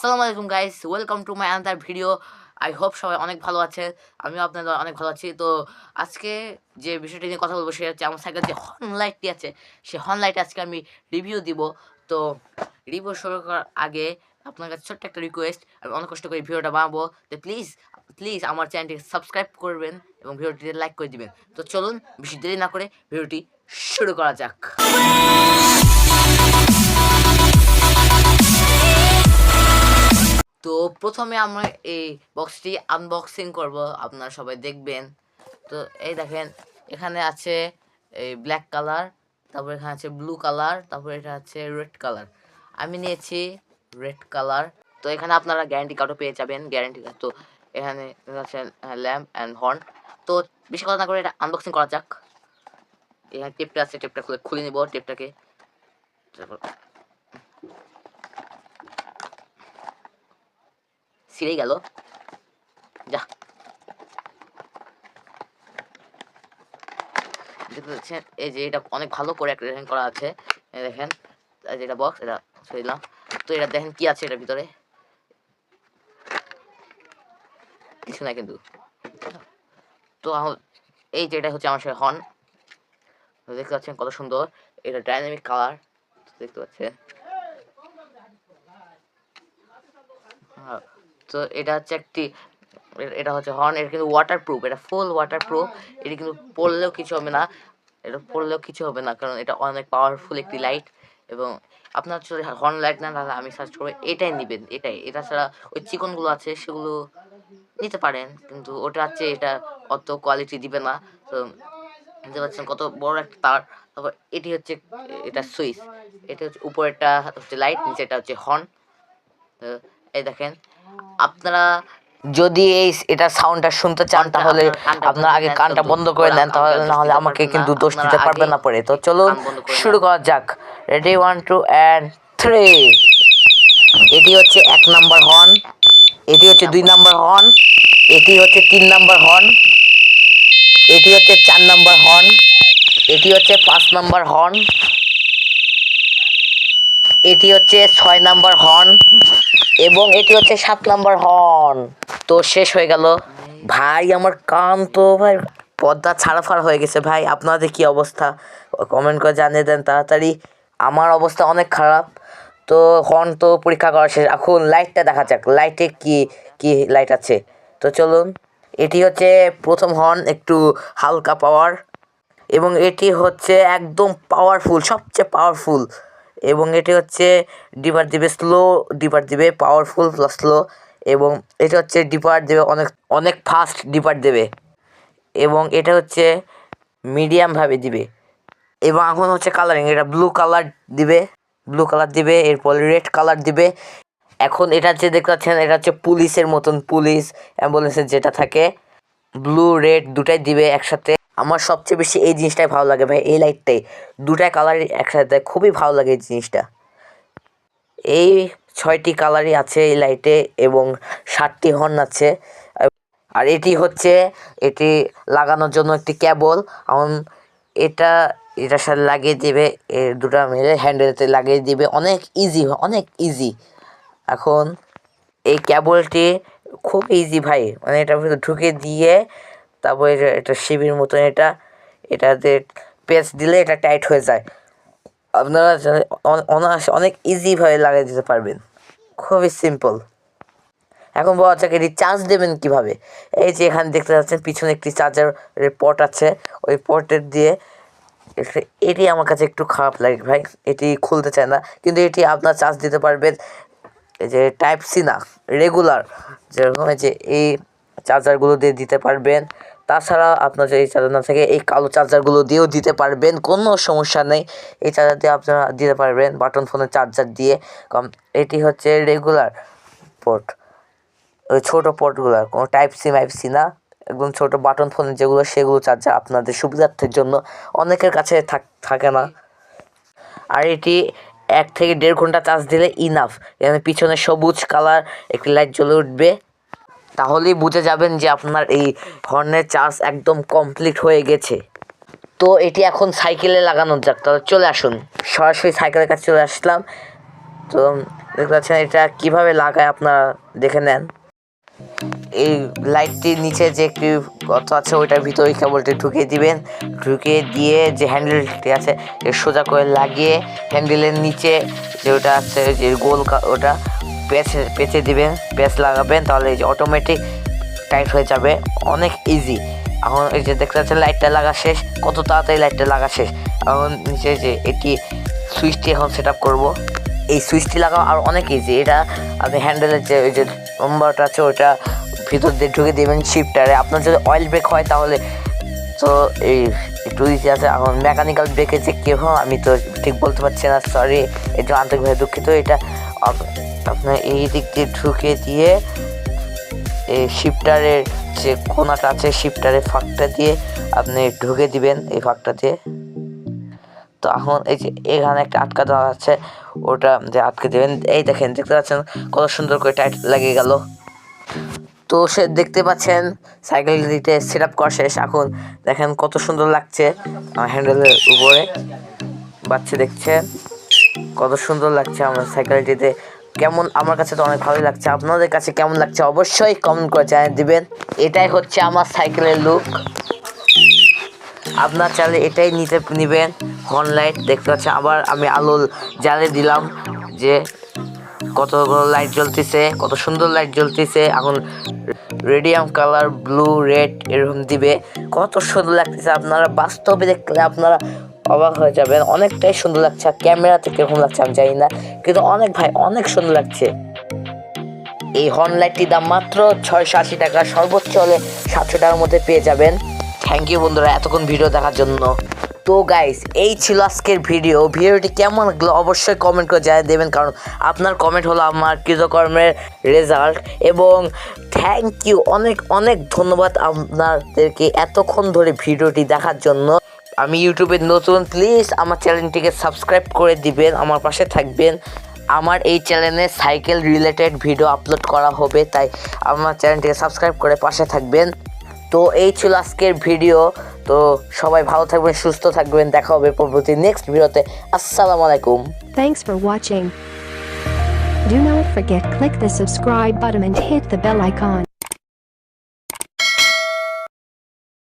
আসসালামু আলাইকুম guys welcome to my another video I hope সবাই অনেক ভালো আছে। আমিও আপনাদের অনেক ভালো আছি। তো আজকে যে বিষয়টি নিয়ে কথা বলব, সেটা হচ্ছে আমার সাইকেল যে হর্ন লাইটটি আছে সেই হর্ন লাইট আজকে আমি রিভিউ দিব। তো রিভিউ শুরু করার আগে আপনার কাছে ছোট্ট একটা রিকোয়েস্ট আমি অনেক কষ্ট করে ভিডিওটা বানাবো। তো প্লিজ প্লিজ আমার চ্যানেলটিকে সাবস্ক্রাইব করবেন এবং ভিডিওটিতে লাইক করে দিবেন। তো চলুন, বেশি দেরি না করে ভিডিওটি শুরু করা যাক। প্রথমে আমরা এই বক্সটি আনবক্সিং করব, আপনারা সবাই দেখবেন। তো এই দেখেন, এখানে আছে এই ব্ল্যাক কালার তারপর এখানে আছে ব্লু কালার তারপর এটা আছে রেড কালার আমি নিয়েছি রেড কালার তো এখানে আপনারা গ্যারান্টি কার্ডও পেয়ে যাবেন গ্যারান্টি কার্ড তো এখানে আছে ল্যাম্প অ্যান্ড হর্ন তো বেশি কথা না করে এটা আনবক্সিং করা যাক। এখানে টেপটা আছে টেপটা খুলে খুলে নিব টেপটাকে তারপর ছিঁড়ে গেল। যা। এই যে এটা অনেক ভালো করে একটা করা আছে। দেখেন এই যে এটা বক্স এটা দিলাম। তো এটা দেখেন কি আছে এটার ভিতরে? কিছু নাই কিন্তু। তো এই যে এটা হচ্ছে আমার হর্ন দেখতে পাচ্ছেন কত সুন্দর। এটা ডাইনামিক কালার দেখতে পাচ্ছেন। হ্যাঁ, তো এটা হচ্ছে একটি এটা হচ্ছে হর্ন এটা কিন্তু ওয়াটার প্রুফ এটা ফুল ওয়াটার প্রুফ এটা কিন্তু পড়লেও কিছু হবে না এটা পড়লেও কিছু হবে না কারণ এটা অনেক পাওয়ারফুল একটি লাইট এবং আপনার যদি হর্ন লাইট না তাহলে আমি সার্চ করব এটাই নেবেন এটাই এটা ছাড়া ওই চিকনগুলো আছে সেগুলো নিতে পারেন কিন্তু ওটা হচ্ছে এটা অত কোয়ালিটি দিবে না তো বুঝতে পারছেন কত বড় একটা তার তারপর এটি হচ্ছে এটা সুইচ এটা হচ্ছে উপরেরটা হচ্ছে লাইট নিচেটা হচ্ছে হর্ন তো এই দেখেন আপনারা যদি এই এটা সাউন্ডটা শুনতে চান তাহলে আপনার- আগে কানটা বন্ধ করে দেন তাহলে আমাকে না হলে আমাকে কিন্তু দোষ। দিতে পারবে না পরে তো চলুন শুরু করা যাক। Ready one two and three এটি হচ্ছে এক নাম্বার হর্ন এটি হচ্ছে দুই নাম্বার হর্ন এটি হচ্ছে তিন নাম্বার হর্ন এটি হচ্ছে চার নাম্বার হর্ন এটি হচ্ছে পাঁচ নাম্বার হর্ন এটি হচ্ছে ছয় নাম্বার হর্ন এবং এটি হচ্ছে সাত নাম্বার হর্ন। তো শেষ হয়ে গেল। ভাই, আমার কান তো ভাই পর্দা ছাড়াফাড় হয়ে গেছে। ভাই, আপনাদের কি অবস্থা? কমেন্ট করে জানিয়ে দেন তাড়াতাড়ি। আমার অবস্থা অনেক খারাপ। তো হর্ন তো পরীক্ষা করা শেষ। এখন লাইটটা দেখা যাক। লাইটে কি কি লাইট আছে? তো চলুন। এটি হচ্ছে প্রথম হর্ন, একটু হালকা পাওয়ার। এবং এটি হচ্ছে একদম পাওয়ারফুল সবচেয়ে পাওয়ারফুল এবং এটি হচ্ছে ডিপার দিবে স্লো ডিপার দিবে পাওয়ারফুল প্লাস স্লো এবং এটা হচ্ছে ডিপার দেবে অনেক অনেক ফাস্ট ডিপার দেবে এবং এটা হচ্ছে মিডিয়ামভাবে দিবে এবং এখন হচ্ছে কালারিং এটা ব্লু কালার দিবে ব্লু কালার দিবে, এরপর রেড কালার দিবে। এখন এটা হচ্ছে দেখতে পাচ্ছেন, এটা হচ্ছে পুলিশের মতন, পুলিশ অ্যাম্বুলেন্সের যেটা থাকে ব্লু রেড দুটাই দিবে একসাথে। আমার সবচেয়ে বেশি এই জিনিসটাই ভালো লাগে ভাই, এই লাইটটাই দুটাই কালারই একসাথে, খুবই ভালো লাগে এই জিনিসটা। এই ছয়টি কালারই আছে এই লাইটে এবং ষাটটি হর্ন আছে। আর এটি হচ্ছে, এটি লাগানোর জন্য একটি কেবল এখন এটা, এটার সাথে লাগিয়ে দিবে দুটা মিলে হ্যান্ডেলতে লাগিয়ে দিবে। অনেক ইজি অনেক ইজি এখন এই কেবলটি খুব ইজি ভাই মানে এটার ঢুকে দিয়ে তারপরে এটা এটা শিবির মতন এটা, এটাতে পেঁচ দিলে এটা টাইট হয়ে যায়। আপনারা অন- অনায়াসে অনেক ইজিভাবে লাগিয়ে দিতে পারবেন। খুবই সিম্পল এখন বলা যাক এটি চার্জ দেবেন কীভাবে? এই যে এখানে দেখতে পাচ্ছেন, পিছনে একটি চার্জারের পট আছে। ওই পটের দিয়ে এটি- আমার কাছে একটু খারাপ লাগে ভাই, এটি খুলতে চায় না। কিন্তু এটি আপনার চার্জ দিতে পারবেন এই যে টাইপ সি না রেগুলার যেরকম যে এই চার্জারগুলো দিয়ে দিতে পারবেন। তাছাড়া আপনার যদি চার্জার না থাকে, এই কালো চার্জারগুলো দিয়েও দিতে পারবেন, কোনো সমস্যা নেই। এই চার্জার দিয়ে আপনারা দিতে পারবেন বাটন ফোনের চার্জার দিয়ে। কম এটি হচ্ছে রেগুলার পোর্ট ওই ছোটো পোর্টগুলো কোনো টাইপ সি মাইপ সি না। একদম ছোটো বাটন ফোনের যেগুলো, সেগুলো চার্জার আপনাদের সুবিধার্থের জন্য অনেকের কাছে থাক, থাকে না। আর এটি এক থেকে দেড় ঘণ্টা চার্জ দিলে ইনাফ এখানে পিছনে সবুজ কালার একটি লাইট জ্বলে উঠবে। তাহলেই বুঝে যাবেন যে আপনার এই হর্নের চার্জ একদম কমপ্লিট হয়ে গেছে। তো এটি এখন সাইকেলে লাগানো যাক। তাহলে চলে আসুন। সরাসরি সাইকেলের কাছে চলে আসলাম। তো দেখতে পাচ্ছেন এটা কীভাবে লাগায় আপনারা দেখে নেন। এই লাইটটির নিচে যে একটি গর্ত আছে, ওইটার ভিতরে কেবলটি ঢুকিয়ে দিবেন। ঢুকিয়ে দিয়ে যে হ্যান্ডেলটি আছে সোজা করে লাগিয়ে হ্যান্ডেলের নিচে যে ওটা আছে, যে গোল ওটা পেঁচে পেঁচে দিবেন পেঁচ লাগাবেন, তাহলে এই যে অটোমেটিক টাইট হয়ে যাবে। অনেক ইজি এখন এই যে দেখতে পাচ্ছেন লাইটটা লাগা শেষ। কত তাড়াতাড়ি লাইটটা লাগা শেষ। এখন নিচে যে এটি সুইচটি এখন সেট আপ করব। এই সুইচটি লাগাও আর অনেক ইজি এটা আপনি হ্যান্ডেলের যে, ওই যে নম্বরটা আছে, ওইটা ভিতর দিয়ে ঢুকে দেবেন শিফটারে আপনার যদি অয়েল ব্রেক হয় তাহলে। তো এই একটু ইজি আছে। এখন মেকানিক্যাল ব্রেকে যে কেউ, আমি তো ঠিক বলতে পারছি না সরি এটা আন্তরিকভাবে দুঃখিত। এটা আপনার এই দিক দিয়ে ঢুকে দিয়ে, এই শিফটারের যে কোনাটা আছে শিফটারের ফাঁকটা দিয়ে আপনি ঢুকে দিবেন এই ফাঁকটা দিয়ে। তো এখন এই যে এখানে একটা আটকা দেওয়া আছে, ওটা যে আটকে দেবেন, এই দেখেন, দেখতে পাচ্ছেন কত সুন্দর করে টাইট লাগিয়ে গেল। তো সে দেখতে পাচ্ছেন সাইকেলটিতে সেট আপ করা শেষ, এখন দেখেন কত সুন্দর লাগছে হ্যান্ডেলের উপরে। বাচ্চা দেখছেন। কত সুন্দর লাগছে আমার সাইকেলটিতে। কেমন, আমার কাছে তো অনেক ভালোই লাগছে। আপনাদের কাছে কেমন লাগছে অবশ্যই কমেন্ট করে জানিয়ে দিবেন। এটাই হচ্ছে আমার সাইকেলের লুক আপনার চাইলে এটাই নিতে, নেবেন। হর্ন লাইট দেখতে পাচ্ছেন, আবার আমি আলো জ্বালিয়ে দিলাম যে কতগুলো লাইট জ্বলতেছে, কত সুন্দর লাইট জ্বলতেছে। এখন রেডিয়াম কালার ব্লু রেড এরকম দিবে। কত সুন্দর লাগতেছে। আপনারা বাস্তবে দেখলে আপনারা অবাক হয়ে যাবেন। অনেকটাই সুন্দর লাগছে ক্যামেরাতে কীরকম লাগছে আমি জানি না। কিন্তু অনেক ভাই, অনেক সুন্দর লাগছে। এই হর্ন দাম মাত্র ছয়শো আশি টাকা। সর্বোচ্চ হলে সাতশো টাকার মধ্যে পেয়ে যাবেন। থ্যাংক ইউ বন্ধুরা এতক্ষণ ভিডিও দেখার জন্য। তো গাইস এই ছিল আজকের ভিডিও ভিডিওটি কেমন লাগল অবশ্যই কমেন্ট করে জানিয়ে দেবেন। কারণ আপনার কমেন্ট হলো আমার কৃতকর্মের রেজাল্ট এবং থ্যাংক ইউ অনেক অনেক ধন্যবাদ আপনাদেরকে এতক্ষণ ধরে ভিডিওটি দেখার জন্য। আমি ইউটিউবে নতুন প্লিজ আমার চ্যানেলটিকে সাবস্ক্রাইব করে দিবেন, আমার পাশে থাকবেন আমার এই চ্যানেলে সাইকেল রিলেটেড ভিডিও আপলোড করা হবে, তাই আমার চ্যানেলটিকে সাবস্ক্রাইব করে পাশে থাকবেন তো এই ছিল আজকের ভিডিও তো সবাই ভালো থাকবেন, সুস্থ থাকবেন, দেখা হবে পরবর্তী নেক্সট ভিডিওতে আসসালামু আলাইকুম Thanks for watching. Do not forget, click the subscribe button and hit the bell icon.